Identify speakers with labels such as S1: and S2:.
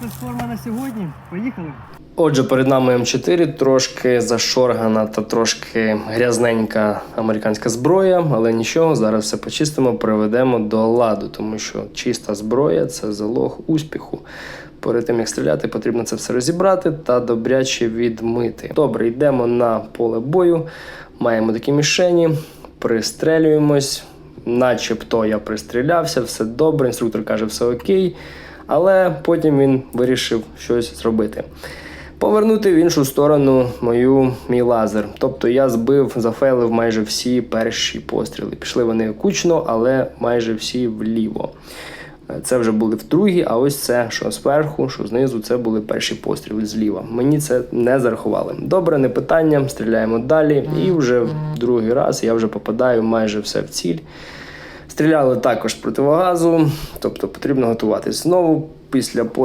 S1: Спецформа на сьогодні. Поїхали.
S2: Отже, перед нами М4, трошки зашоргана та трошки грязненька американська зброя, але нічого, зараз все почистимо, приведемо до ладу, тому що чиста зброя це залог успіху. Перед тим як стріляти, потрібно це все розібрати та добряче відмити. Добре, йдемо на поле бою. Маємо такі мішені, пристрелюємось. Начебто я пристрілявся, все добре, інструктор каже, все окей. Але потім він вирішив щось зробити. Повернути в іншу сторону мою мій лазер. Тобто я збив, зафейлив майже всі перші постріли. Пішли вони кучно, але майже всі вліво. Це вже були вдругі, а ось це, що зверху, що знизу, це були перші постріли зліва. Мені це не зарахували. Добре, не питання, стріляємо далі. І вже в другий раз я вже попадаю майже все в ціль. Стріляли також противогазу, тобто потрібно готуватись. Знову після пострілу.